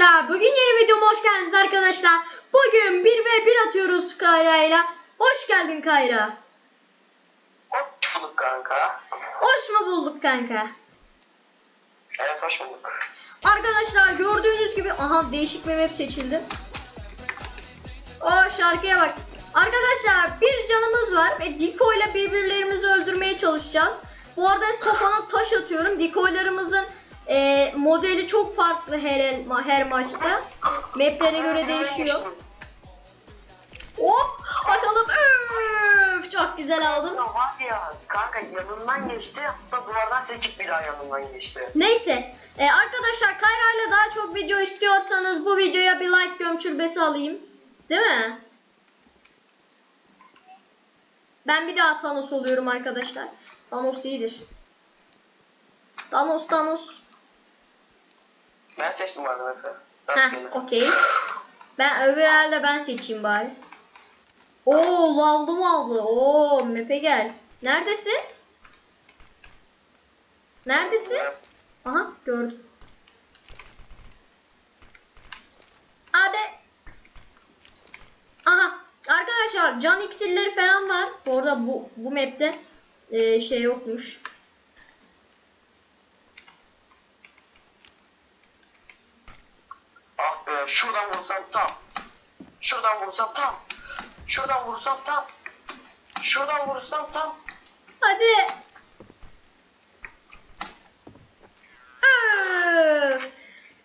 arkadaşlar. Bugün yeni videoma hoş geldiniz arkadaşlar. Bugün 1 ve 1 atıyoruz Kayra ile. Hoş geldin Kayra. Hoş bulduk kanka. Hoş mu bulduk kanka? Evet hoş bulduk. Arkadaşlar gördüğünüz gibi aha değişik bir map seçildi. O şarkıya bak. Arkadaşlar bir canımız var ve Diko ile birbirlerimizi öldürmeye çalışacağız. Bu arada kafana taş atıyorum. Dikoylarımızın e, modeli çok farklı her el, her maçta. Maplere göre değişiyor. Hop bakalım. Öf, çok güzel aldım. Var ya kanka yanından geçti hatta duvardan sekip bir daha yanından geçti. Neyse. e, arkadaşlar Kayra ile daha çok video istiyorsanız bu videoya bir like gömçürbesi alayım. Değil mi? Ben bir daha Thanos oluyorum arkadaşlar. Thanos iyidir. Thanos Thanos. Ben seçtim bu arada Efe. Heh okey. Ben öbür elde ben seçeyim bari. Oo lavlı mallı. Oo mepe gel. Neredesin? Neredesin? Aha gördüm. Hadi. Aha arkadaşlar can iksirleri falan var. Bu arada bu bu map'te e, şey yokmuş. Şuradan vursam tam. Şuradan vursam tam. Şuradan vursam tam. Şuradan vursam tam. Hadi.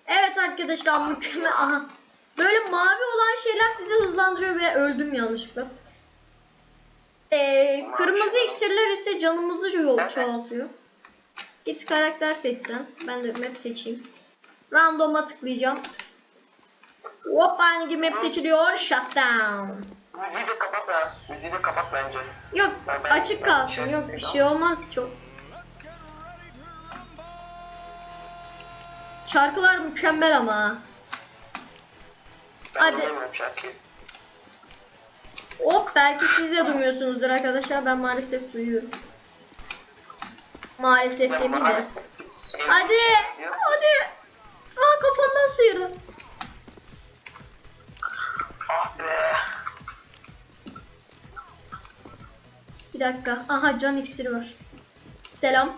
Evet arkadaşlar mükemmel. Aha. Böyle mavi olan şeyler sizi hızlandırıyor ve öldüm yanlışlıkla. Ee, kırmızı iksirler ise canımızı yol çoğaltıyor. Git karakter seçsen. Ben de map seçeyim. Random'a tıklayacağım. Hop hangi map seçiliyor? Shutdown. Müziği de kapat ya. Müziği de kapat bence. Yok Ben- ben- açık ben kalsın. şey- Yok bir şey olmaz çok. Şarkılar mükemmel ama. Ben Hadi. Hop belki siz de duymuyorsunuzdur arkadaşlar. Ben maalesef duyuyorum. Maalesef demeyeyim de. Hadi. Hadi. Aa kafamdan sıyırdı. Dakika. Aha can iksiri var. Selam.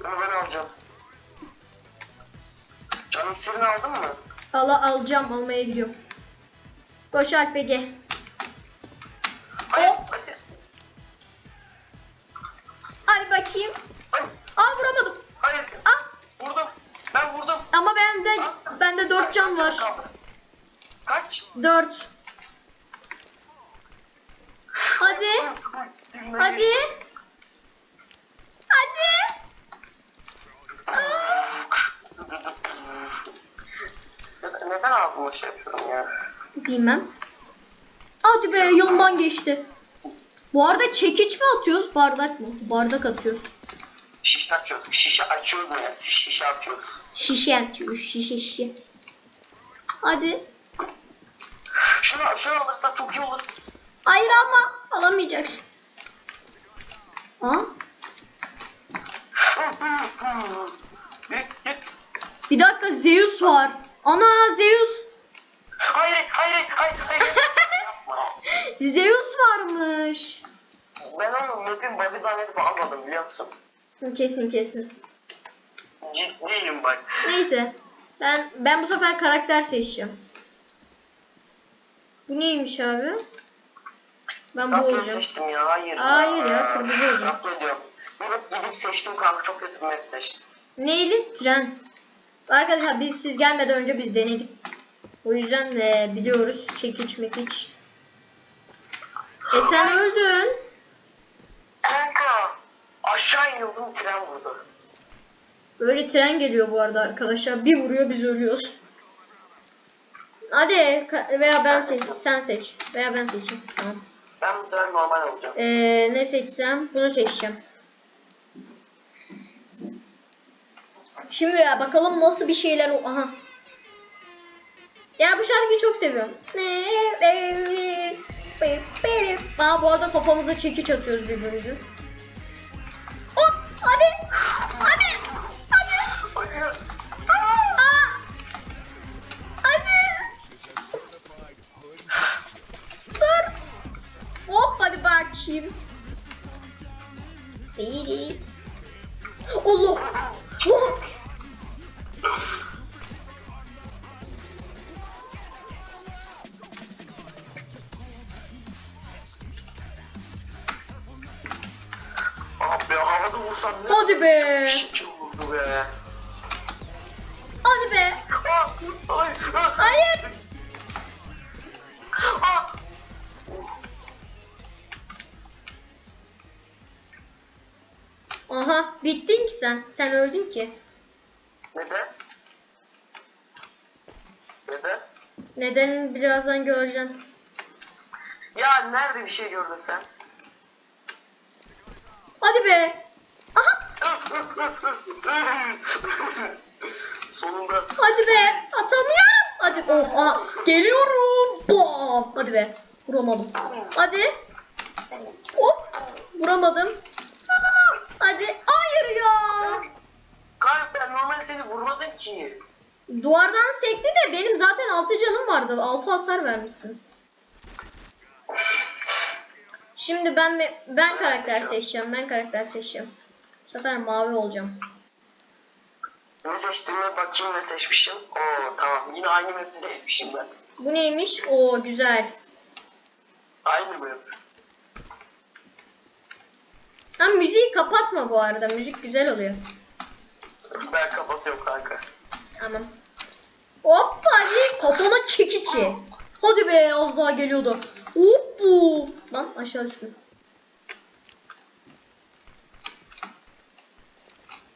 Bunu ben alacağım. Canın sürünü aldın mı? Ala alacağım. Almaya gidiyorum. Koş Alp Ege. Hayır. Hop. Hadi bakayım. Hayır. Aa vuramadım. Hayır. Ah Vurdum. Ben vurdum. ama bende bende 4 can var. Kaç? 4. Hadi. Hadi. Hadi. Neden Bilmem. Hadi be yanından geçti. Bu arada çekiç mi atıyoruz bardak mı? Bardak atıyoruz. Şişe açıyoruz. Şişe açıyoruz mu ya? Şişe atıyoruz. Şişe atıyoruz. Şişe şişe. Hadi. Şunu, şunu alırsak çok iyi olur. Hayır ama alamayacaksın. Git. bir dakika Zeus var. Ana Zeus. Hayır hayır hayır hayır. Zeus varmış. Ben onu Metin Bobby zannedip almadım biliyor musun? Kesin kesin. Ciddiyim bak. Neyse. Ben ben bu sefer karakter seçeceğim. Bu neymiş abi? Ben bu Ben olacağım. seçtim ya hayır. Hayır ya, kırmızı olacağım. Yapma ediyorum. Gidip gidip seçtim kanka çok kötü bir map seçtim. Neyli? Tren. Arkadaşlar biz siz gelmeden önce biz denedik. O yüzden e, biliyoruz. Çekiç mekiç. E sen öldün. Kanka aşağı iniyordum tren vurdu. Böyle tren geliyor bu arada arkadaşlar. Bir vuruyor biz ölüyoruz. Hadi veya ben seç, sen seç veya ben seçeyim. Tamam. Ben bu sefer normal olacağım. Ee, ne seçsem? Bunu seçeceğim. Şimdi ya bakalım nasıl bir şeyler o. Aha. Ya bu şarkıyı çok seviyorum. Aa bu arada kafamıza çekiç atıyoruz birbirimize. Hop hadi. Hayır. ah. Aha bittin ki sen. Sen öldün ki. Neden? Neden? Nedenini birazdan göreceksin. Ya nerede bir şey gördün sen? Hadi be. Aha. Sonunda. Hadi be. Atamıyorum. Hadi. Oh. Aha. Geliyorum. Bam. Hadi be. Vuramadım. Hadi. Hop. Vuramadım. Hadi. Hayır ya. Kanka ben normal seni vurmadın ki. Duvardan sekti de benim zaten 6 canım vardı. 6 hasar vermişsin. Şimdi ben ben karakter seçeceğim. Ben karakter seçeceğim. Bu sefer mavi olacağım. Ne seçtiğime bakayım ne seçmişim. Oo tamam yine aynı map'i seçmişim ben. Bu neymiş? Oo güzel. Aynı map. Ha müziği kapatma bu arada. Müzik güzel oluyor. Ben kapatıyorum kanka. Tamam. Hop hadi kafana çekici. Hadi be az daha geliyordu. Hop bu. Lan aşağı düştüm.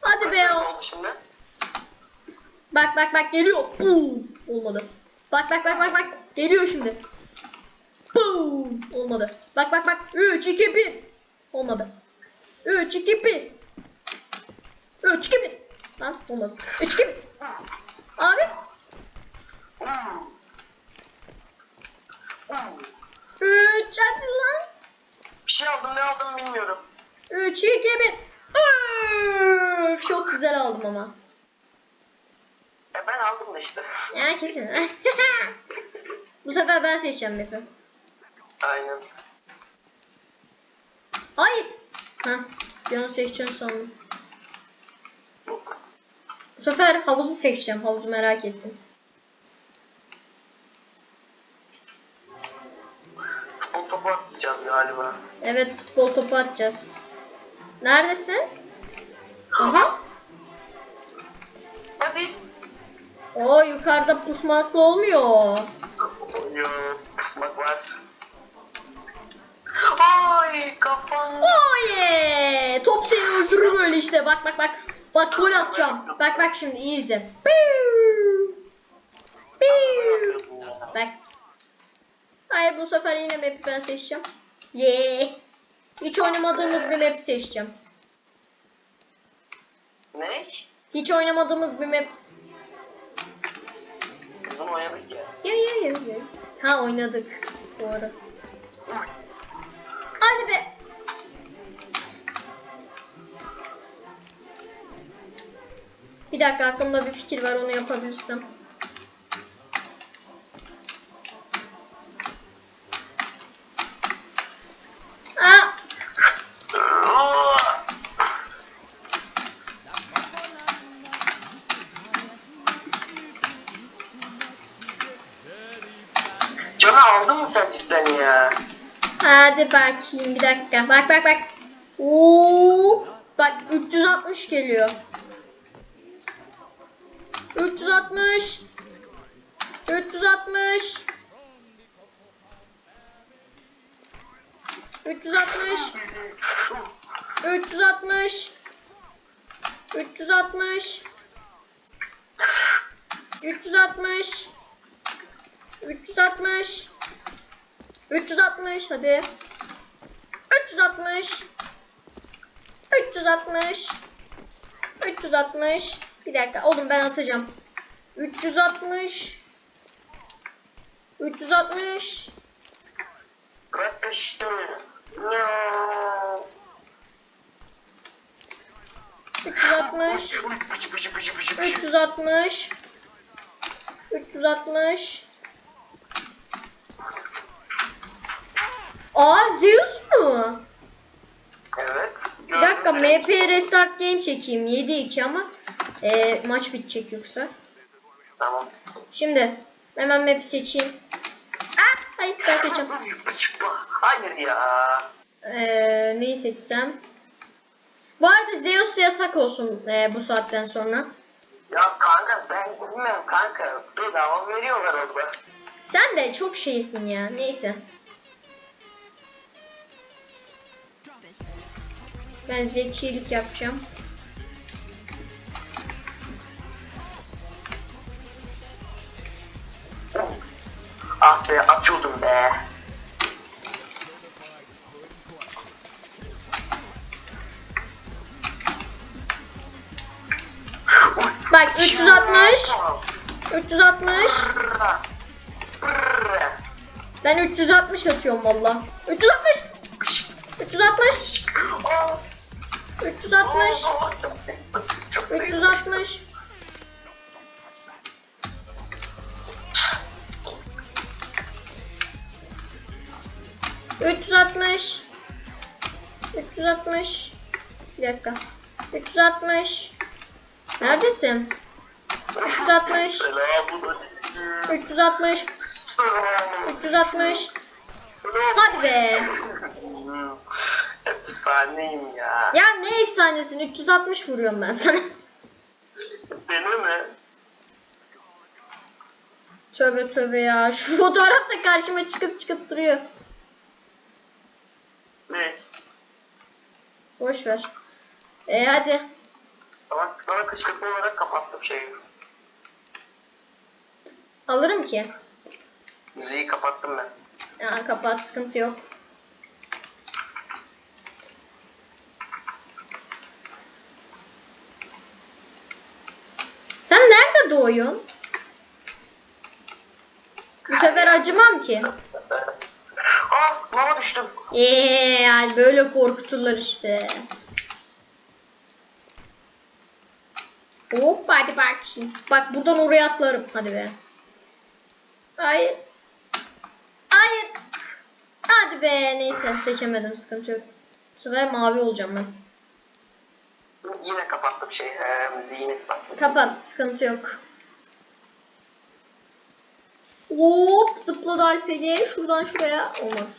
Hadi be o. şimdi? Bak bak bak geliyor. Boom. Olmadı. Bak bak bak bak bak. Geliyor şimdi. Boom. Olmadı. Bak bak bak. 3 2 1. Olmadı. 3 2 1. 3 2 1. Lan olmadı. 3 2 1. Abi. 3 hadi lan. Bir şey aldım ne aldım bilmiyorum. 3 2 1. Üf, Çok güzel aldım ama. E ben aldım da işte. Ya kesin. Bu sefer ben seçeceğim map'i. Aynen. Hayır. Hah. Canı seçeceğim sandım. Bu sefer havuzu seçeceğim. Havuzu merak ettim. Futbol topu atacağız galiba. Evet futbol topu atacağız. Neredesin? Aha. Hadi. Oo yukarıda pusmakla olmuyor. Yok. Bak var. Ay kafam. Yeah! Top seni öldürür böyle işte. Bak bak bak. Bak gol atacağım. Bak bak şimdi iyi izle. Piu! Piu! Bak. Hayır bu sefer yine map'i ben seçeceğim. Yeah. Hiç oynamadığımız bir map seçeceğim. Ne? Hiç oynamadığımız bir map. Oynadık. Ya ya ya ya. Ha oynadık. Doğru. Hadi be. Bir dakika aklımda bir fikir var onu yapabilirsem. Aa, Canı aldın mı sen cidden ya? Hadi bakayım bir dakika. Bak bak bak. Oo, bak 360 geliyor. 360 360 360 360 360 360 360 360 hadi 360 360 360 bir dakika oğlum ben atacağım 360 360 Bırak peşini. No. 360 Pıçı pıçı pıçı pıçı pıçı. 360 360 Aa Zeus mu? Evet. Bir dakika MP restart game çekeyim 7-2 ama e, maç bitecek yoksa. Tamam. Şimdi hemen map'i seçeyim. Ah, hayır ben seçeceğim. Hayır ya. Ee, neyi seçeceğim? Bu arada Zeus yasak olsun e, bu saatten sonra. Ya kanka ben bilmiyorum kanka. Bedava veriyorlar orada. Sen de çok şeysin ya. Neyse. Ben zekilik yapacağım. Ah be açıyordum be. Bak 360. 360. Ben 360 atıyorum valla. 360. 360. Bir dakika. Üç yüz altmış. Neredesin? Üç yüz altmış. Üç yüz altmış. Üç yüz altmış. Hadi be. Efsaneyim ya. Ya ne efsanesin? 360 vuruyorum ben sana. Beni mi? Tövbe tövbe ya. Şu fotoğraf da karşıma çıkıp çıkıp duruyor. Ne? Boş ver. E hadi. Ama sana kışkırtma olarak kapattım şeyi. Alırım ki. Müziği kapattım ben. Ya kapat sıkıntı yok. Sen nerede doğuyorsun? Bu sefer acımam ki. Ah lava düştüm. Eee yani böyle korkuturlar işte. Hop hadi bak. Bak buradan oraya atlarım. Hadi be. Hayır. Hayır. Hadi be. Neyse seçemedim. Sıkıntı yok. Bu sefer mavi olacağım ben. Yine kapattım şey. Ee, müziğini kapattım. Kapat. Sıkıntı yok. Hop zıpladı Alpege. Şuradan şuraya. Olmadı.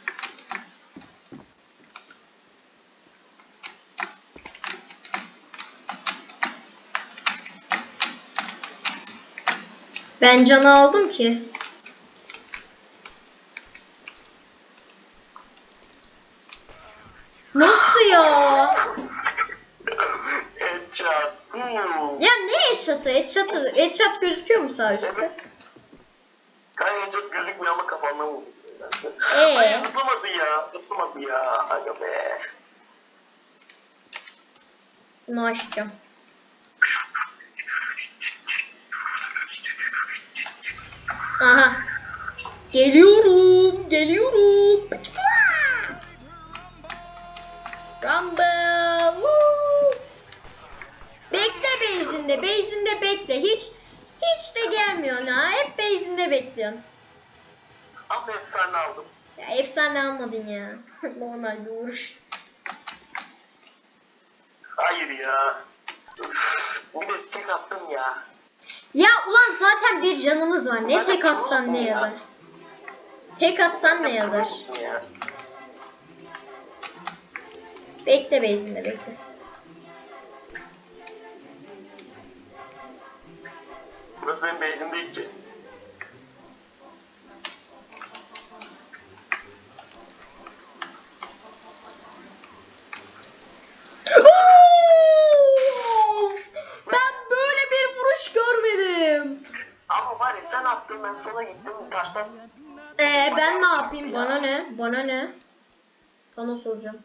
Ben canı aldım ki. Nasıl ya? Ya ne headshot'ı? Headshot'ı. Headshot gözüküyor mu sağ üstte? Kanka headshot gözükmüyor ama kafamdan vurdu. Ee? Hayır zıplamadı ya. Zıplamadı ya. Aga be. Bunu açacağım. Aha. Geliyorum. Geliyorum. Rumble. Woo. Bekle base'inde. Base'inde bekle. Hiç hiç de gelmiyorsun ha. Hep base'inde bekliyorsun. Ama efsane aldım. Ya efsane almadın ya. Normal bir vuruş. Hayır ya. Üf, Bir de tek attım ya. Ya ulan zaten bir canımız var. Ne tek atsan ne yazar? Tek atsan ne yazar? Ya. Bekle bezinde bekle. Burası benim değil ki. Of! Ben böyle bir vuruş görmedim. Ama var ya sen attın ben sola gittim taştan. Ee ben ne yapayım? Bana ne? Bana ne? Sana soracağım.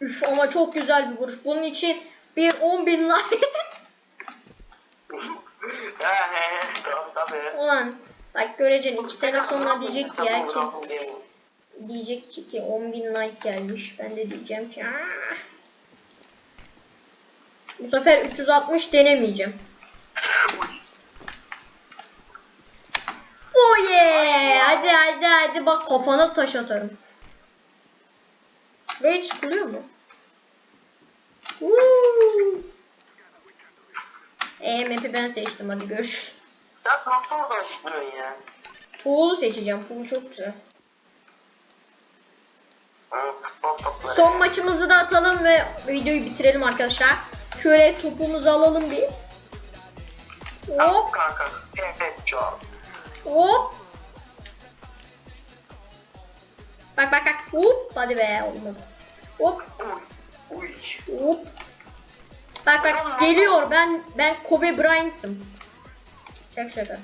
Üf ama çok güzel bir vuruş. Bunun için bir 10 bin like. tabii. Ulan bak göreceksin 2 sene sonra diyecek ki herkes diyecek ki 10 bin like gelmiş. Ben de diyeceğim ki "Aa." Bu sefer 360 denemeyeceğim. Oh yeah! Hadi hadi hadi bak kafana taş atarım. Şuraya çıkılıyor mu? Woo! E map'i ben seçtim hadi görüşürüz. Ya nasıl oradan ya? Pool'u seçeceğim. Pool çok güzel. Son maçımızı da atalım ve videoyu bitirelim arkadaşlar. Şöyle topumuzu alalım bir. Hop kanka. Evet çok. hop. Bak bak bak. Hop. Hadi be olmadı. Hop Uy. Uy. hop. Bak bak geliyor. Ben ben Kobe Bryant'ım. Şaka şaka.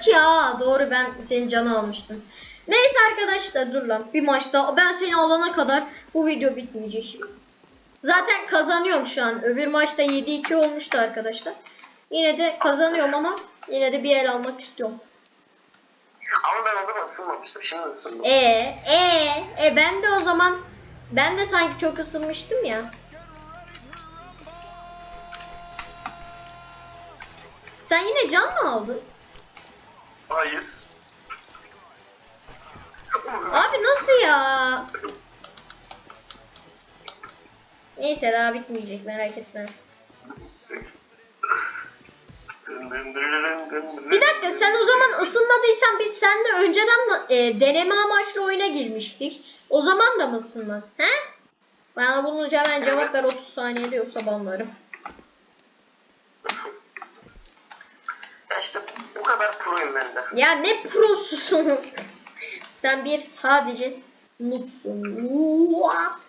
Ki ya? Doğru ben senin canı almıştım. Neyse arkadaşlar dur lan bir maçta ben seni alana kadar bu video bitmeyecek. Zaten kazanıyorum şu an. Öbür maçta 7-2 olmuştu arkadaşlar. Yine de kazanıyorum ama yine de bir el almak istiyorum. Ama ben o zaman ısınmamıştım şimdi ısındım. E e e ben de o zaman ben de sanki çok ısınmıştım ya. Sen yine can mı aldın? Hayır. Abi nasıl ya? Neyse daha bitmeyecek merak etme. Bir dakika sen o zaman ısınmadıysan biz seninle önceden e, deneme amaçlı oyuna girmiştik. O zaman da mı ısınmadın? He? Bana bunu hemen cevap ver 30 saniyede yoksa banlarım. Ya işte bu kadar proyum ben de. Ya ne prosusun? sen bir sadece. Uaa!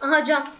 Aha cam.